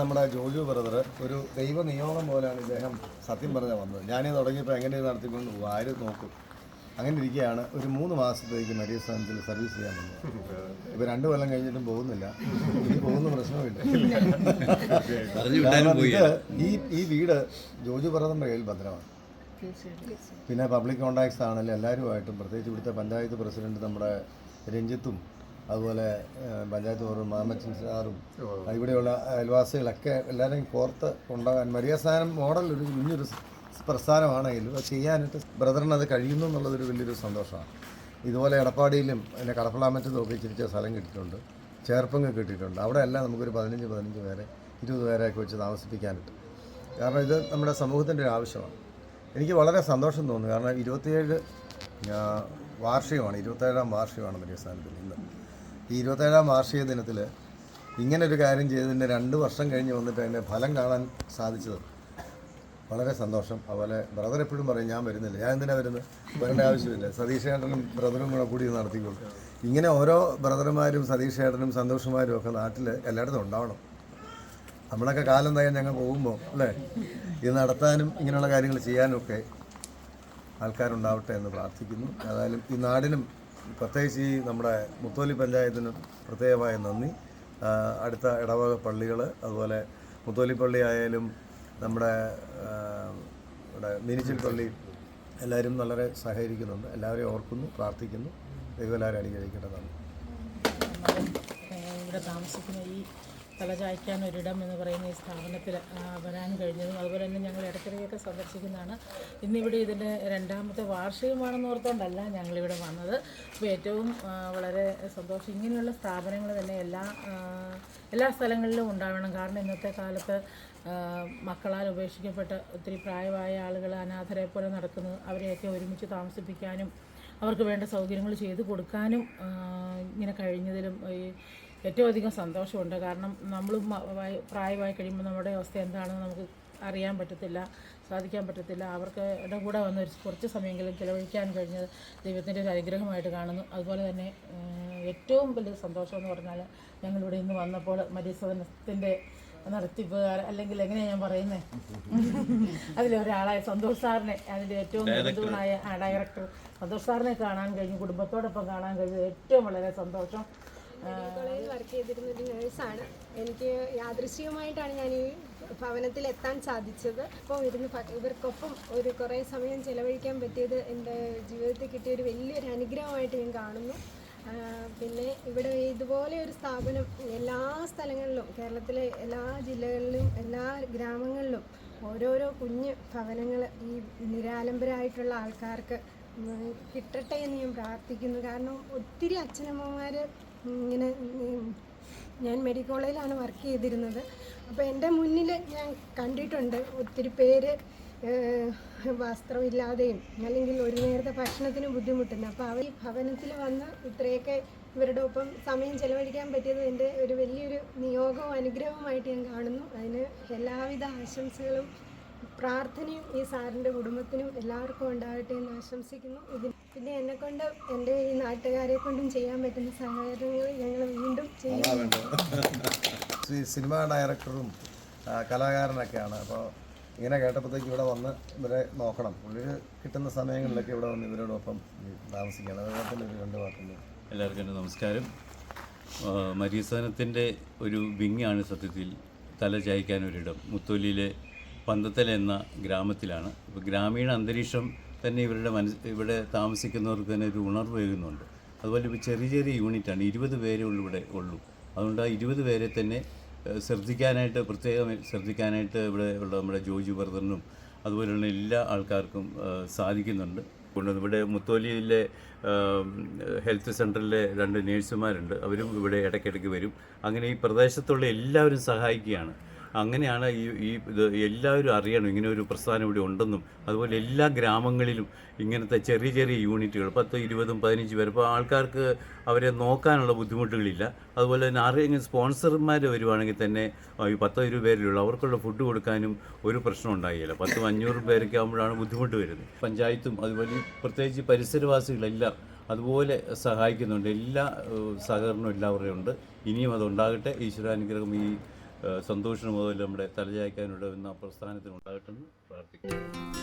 നമ്മുടെ ജോജു ബ്രദർ ഒരു ദൈവ നിയോഗം പോലെയാണ് ഇദ്ദേഹം സത്യം പറഞ്ഞ വന്നത്. ഞാനീ തുടങ്ങിയപ്പോൾ എങ്ങനെ നടത്തിക്കൊണ്ട് പോകും ആര് നോക്കും. അങ്ങനെ ഇരിക്കുകയാണ് ഒരു മൂന്ന് മാസത്തേക്ക് മരിയ സ്ഥാനത്തിൽ സർവീസ് ചെയ്യാൻ വന്നത്. ഇപ്പോൾ രണ്ട് കൊല്ലം കഴിഞ്ഞിട്ടും പോകുന്നില്ല. ഇനി പോകുന്ന പ്രശ്നമില്ല ഈ ഈ വീട് ജോജു ബ്രദറിന്റെ കയ്യിൽ ഭദ്രമാണ്. പിന്നെ പബ്ലിക് കോണ്ടാക്ട്സ് ആണെങ്കിലും എല്ലാവരുമായിട്ടും പ്രത്യേകിച്ച് ഇവിടുത്തെ പഞ്ചായത്ത് പ്രസിഡന്റ് നമ്മുടെ രഞ്ജിത്തും അതുപോലെ പഞ്ചായത്ത് ഓറും മാമച്ചൻ സാറും ഇവിടെയുള്ള അയൽവാസികളൊക്കെ എല്ലാവരെയും കോർത്ത് കൊണ്ടുപോകാൻ മരിയ സ്ഥാനം മോഡൽ ഒരു കുഞ്ഞൊരു പ്രസ്ഥാനമാണെങ്കിലും അത് ചെയ്യാനായിട്ട് ബ്രദറിന് അത് കഴിയുന്നു എന്നുള്ളതൊരു വലിയൊരു സന്തോഷമാണ്. ഇതുപോലെ എടപ്പാടിയിലും പിന്നെ കടപ്പളാമറ്റത്തും ഒക്കെ ഇച്ചിരിച്ച സ്ഥലം കിട്ടിയിട്ടുണ്ട് ചേർപ്പങ്ങ് കിട്ടിയിട്ടുണ്ട്. അവിടെ എല്ലാം നമുക്കൊരു പതിനഞ്ച് പതിനഞ്ച് പേരെ ഇരുപത് പേരെയൊക്കെ വെച്ച് താമസിപ്പിക്കാനായിട്ട്. കാരണം ഇത് നമ്മുടെ സമൂഹത്തിന്റെ ഒരു ആവശ്യമാണ്. എനിക്ക് വളരെ സന്തോഷം തോന്നുന്നു. കാരണം ഇരുപത്തിയേഴ് വാർഷികമാണ് ഇരുപത്തേഴാം വാർഷികമാണ് മരിയ സ്ഥാനത്തിൽ ഇന്ന്. ഈ ഇരുപത്തേഴാം വാർഷിക ദിനത്തിൽ ഇങ്ങനെ ഒരു കാര്യം ചെയ്തതിന്റെ രണ്ട് വർഷം കഴിഞ്ഞ് വന്നിട്ട് അതിന്റെ ഫലം കാണാൻ സാധിച്ചത് വളരെ സന്തോഷം. അതുപോലെ ബ്രദർ എപ്പോഴും പറയും ഞാൻ വരുന്നില്ല. ഞാൻ എന്തിനാ വരുന്നത്? വരേണ്ട ആവശ്യമില്ല. സതീഷ് ഏട്ടനും ബ്രദറും കൂടെ കൂടി നടത്തിക്കോളും. ഇങ്ങനെ ഓരോ ബ്രദർമാരും സതീഷ് ഏട്ടനും സന്തോഷമാരും ഒക്കെ നാട്ടിൽ എല്ലായിടത്തും ഉണ്ടാവണം. നമ്മളൊക്കെ കാലം തയ്യാൻ ഞങ്ങൾ പോകുമ്പോൾ അല്ലേ? ഇത് നടത്താനും ഇങ്ങനെയുള്ള കാര്യങ്ങൾ ചെയ്യാനും ഒക്കെ ആൾക്കാരുണ്ടാവട്ടെ എന്ന് പ്രാർത്ഥിക്കുന്നു. ഏതായാലും ഈ നാടിനും പ്രത്യേകിച്ച് ഈ നമ്മുടെ മുത്തോലി പഞ്ചായത്തിനും പ്രത്യേകമായ നന്ദി. അടുത്ത ഇടവക പള്ളികൾ അതുപോലെ മുത്തോലി പള്ളി ആയാലും നമ്മുടെ ഇവിടെ മിനിച്ചിൽ പള്ളി എല്ലാവരും വളരെ സഹകരിക്കുന്നുണ്ട്. എല്ലാവരെയും ഓർക്കുന്നു പ്രാർത്ഥിക്കുന്നു. ദൈവം എല്ലാവരും ഏഹ്, ഇവിടെ താമസിക്കുന്ന ഈ തലചായ്ക്കാൻ ഒരിടം എന്ന് പറയുന്ന ഈ സ്ഥാപനത്തിൽ വരാൻ കഴിഞ്ഞതും അതുപോലെ തന്നെ ഞങ്ങൾ ഇടയ്ക്കിടയ്ക്കൊക്കെ സന്ദർശിക്കുന്നതാണ്. ഇന്നിവിടെ ഇതിന്റെ രണ്ടാമത്തെ വാർഷികമാണെന്ന് ഓർത്തുകൊണ്ടല്ല ഞങ്ങളിവിടെ വന്നത്. അപ്പോൾ ഏറ്റവും വളരെ സന്തോഷം. ഇങ്ങനെയുള്ള സ്ഥാപനങ്ങൾ തന്നെ എല്ലാ എല്ലാ സ്ഥലങ്ങളിലും ഉണ്ടാവണം. കാരണം ഇന്നത്തെ കാലത്ത് മക്കളാൽ ഉപേക്ഷിക്കപ്പെട്ട ഒത്തിരി പ്രായമായ ആളുകൾ അനാഥരെ പോലെ നടക്കുന്നത് അവരെയൊക്കെ ഒരുമിച്ച് താമസിപ്പിക്കാനും അവർക്ക് വേണ്ട സൗകര്യങ്ങൾ ചെയ്തു കൊടുക്കാനും ഇങ്ങനെ കഴിഞ്ഞതിലും ഈ ഏറ്റവും അധികം സന്തോഷമുണ്ട്. കാരണം നമ്മൾ പ്രായമായി കഴിയുമ്പോൾ നമ്മുടെ അവസ്ഥ എന്താണെന്ന് നമുക്ക് അറിയാൻ പറ്റത്തില്ല സാധിക്കാൻ പറ്റത്തില്ല. അവർക്ക് കൂടെ വന്ന് കുറച്ച് സമയമെങ്കിലും ചിലവഴിക്കാൻ കഴിഞ്ഞത് ദൈവത്തിന്റെ ഒരു അനുഗ്രഹമായിട്ട് കാണുന്നു. അതുപോലെ തന്നെ ഏറ്റവും വലിയ സന്തോഷം എന്ന് പറഞ്ഞാൽ ഞങ്ങളിവിടെ ഇന്ന് വന്നപ്പോൾ മരീസവനത്തിന്റെ നടത്തിപ്പുകാർ അല്ലെങ്കിൽ എങ്ങനെയാണ് ഞാൻ പറയുന്നത് അതിലൊരാളായ സന്തോഷ് സാറിനെ അതിന്റെ ഏറ്റവും ബന്ധുവായ ആ ഡയറക്ടർ സന്തോഷ് സാറിനെ കാണാൻ കഴിഞ്ഞു കുടുംബത്തോടൊപ്പം കാണാൻ കഴിഞ്ഞു ഏറ്റവും വളരെ സന്തോഷം. ആ, കോളേജിൽ വർക്ക് ചെയ്തിരുന്ന ഒരു നേഴ്സാണ് എനിക്ക് യാദൃശ്ചികമായിട്ടാണ് ഞാൻ ഈ ഭവനത്തിൽ എത്താൻ സാധിച്ചത്. അപ്പോൾ ഇരുന്ന് ഇവർക്കൊപ്പം ഒരു കുറേ സമയം ചിലവഴിക്കാൻ പറ്റിയത് എന്റെ ജീവിതത്തിൽ കിട്ടിയ ഒരു വലിയൊരു അനുഗ്രഹമായിട്ട് ഞാൻ കാണുന്നു. പിന്നെ ഇവിടെ ഇതുപോലെ ഒരു സ്ഥാപനം എല്ലാ സ്ഥലങ്ങളിലും കേരളത്തിലെ എല്ലാ ജില്ലകളിലും എല്ലാ ഗ്രാമങ്ങളിലും ഓരോരോ കുഞ്ഞ് ഭവനങ്ങൾ ഈ നിരാലംബരായിട്ടുള്ള ആൾക്കാർക്ക് കിട്ടട്ടെ എന്ന് ഞാൻ പ്രാർത്ഥിക്കുന്നു. കാരണം ഒത്തിരി അച്ഛനമ്മമാർ ഇങ്ങനെ ഞാൻ മെഡിക്കൽ കോളേജിലാണ് വർക്ക് ചെയ്തിരുന്നത്. അപ്പോൾ എന്റെ മുന്നിൽ ഞാൻ കണ്ടിട്ടുണ്ട് ഒത്തിരി പേര് വസ്ത്രമില്ലാതെയും അല്ലെങ്കിൽ ഒരു നേരത്തെ ഭക്ഷണത്തിന് ബുദ്ധിമുട്ടുന്നു. അപ്പോൾ അവർ ഭവനത്തിൽ വന്ന് ഇത്രയൊക്കെ ഇവരുടെ ഒപ്പം സമയം ചെലവഴിക്കാൻ പറ്റിയത് എന്റെ ഒരു വലിയൊരു നിയോഗവും അനുഗ്രഹവുമായിട്ട് ഞാൻ കാണുന്നു. അതിന് എല്ലാവിധ ആശംസകളും പ്രാർത്ഥനയും ഈ സാറിന്റെ കുടുംബത്തിനും എല്ലാവർക്കും ഉണ്ടാകട്ടെ എന്ന് ആശംസിക്കുന്നു. ഇതിന് പിന്നെ എന്നെ കൊണ്ട് എന്റെ ഈ നാട്ടുകാരെ കൊണ്ടും ചെയ്യാൻ പറ്റുന്ന സഹകരണങ്ങൾ ഞങ്ങൾ വീണ്ടും ചെയ്യും. സിനിമാ ഡയറക്ടറും കലാകാരനൊക്കെയാണ്. അപ്പോൾ ഇങ്ങനെ കേട്ടപ്പോഴത്തേക്ക് ഇവിടെ വന്ന് ഇവരെ നോക്കണം. പുള്ളി കിട്ടുന്ന സമയങ്ങളിലൊക്കെ ഇവിടെ വന്ന് ഇവരോടൊപ്പം താമസിക്കണം അതുപോലെ ഒരു രണ്ട് വാക്കുണ്ട് എല്ലാവർക്കും എന്റെ നമസ്കാരം. മരീസനത്തിന്റെ ഒരു വിങ്ങാണ് സത്യത്തിൽ തല ചായ്ക്കാനൊരിടം. മുത്തോലിയിലെ പന്തത്തല എന്ന ഗ്രാമത്തിലാണ്. ഇപ്പോൾ ഗ്രാമീണ അന്തരീക്ഷം തന്നെ ഇവരുടെ മനസ് ഇവിടെ താമസിക്കുന്നവർക്ക് തന്നെ ഒരു ഉണർവ് ഏകുന്നുണ്ട് അതുപോലെ ഇപ്പോൾ ചെറിയ ചെറിയ യൂണിറ്റാണ്. ഇരുപത് പേരെ ഉള്ളൂ ഇവിടെ ഉള്ളൂ. അതുകൊണ്ട് ആ ഇരുപത് പേരെ തന്നെ ശ്രദ്ധിക്കാനായിട്ട് പ്രത്യേകം ശ്രദ്ധിക്കാനായിട്ട് ഇവിടെ ഉള്ള നമ്മുടെ ജോജു ബ്രദറിനും അതുപോലെയുള്ള എല്ലാ ആൾക്കാർക്കും സാധിക്കുന്നുണ്ട്. കൊണ്ട് ഇവിടെ മുത്തോലിയിലെ ഹെൽത്ത് സെന്ററിലെ രണ്ട് നേഴ്സുമാരുണ്ട്. അവരും ഇവിടെ ഇടയ്ക്കിടയ്ക്ക് വരും. അങ്ങനെ ഈ പ്രദേശത്തുള്ള എല്ലാവരും സഹായിക്കുകയാണ്. അങ്ങനെയാണ് ഈ ഈ ഇത് എല്ലാവരും അറിയണം. ഇങ്ങനെ ഒരു പ്രസ്ഥാനം ഇവിടെ ഉണ്ടെന്നും അതുപോലെ എല്ലാ ഗ്രാമങ്ങളിലും ഇങ്ങനത്തെ ചെറിയ ചെറിയ യൂണിറ്റുകൾ പത്ത് ഇരുപതും പതിനഞ്ച് പേർ ഇപ്പോൾ ആൾക്കാർക്ക് അവരെ നോക്കാനുള്ള ബുദ്ധിമുട്ടുകളില്ല. അതുപോലെ തന്നെ ആരെങ്കിലും സ്പോൺസർമാർ വരുവാണെങ്കിൽ തന്നെ ഈ പത്തോ ഇരുപത് പേരിലുള്ള അവർക്കുള്ള ഫുഡ് കൊടുക്കാനും ഒരു പ്രശ്നം ഉണ്ടായില്ല. പത്തും അഞ്ഞൂറും പേരൊക്കെ ആകുമ്പോഴാണ് ബുദ്ധിമുട്ട് വരുന്നത്. പഞ്ചായത്തും അതുപോലെ പ്രത്യേകിച്ച് പരിസരവാസികളെല്ലാം അതുപോലെ സഹായിക്കുന്നുണ്ട്. എല്ലാ സഹകരണവും എല്ലാവരുടെയും ഉണ്ട്. ഇനിയും അതുണ്ടാകട്ടെ ഈശ്വരാനുഗ്രഹം ഈ സന്തോഷം മുതൽ നമ്മുടെ തലചായ്ക്കാനുള്ള പ്രസ്ഥാനത്തിനുണ്ടായിട്ടെന്ന് പ്രാർത്ഥിക്കുന്നു.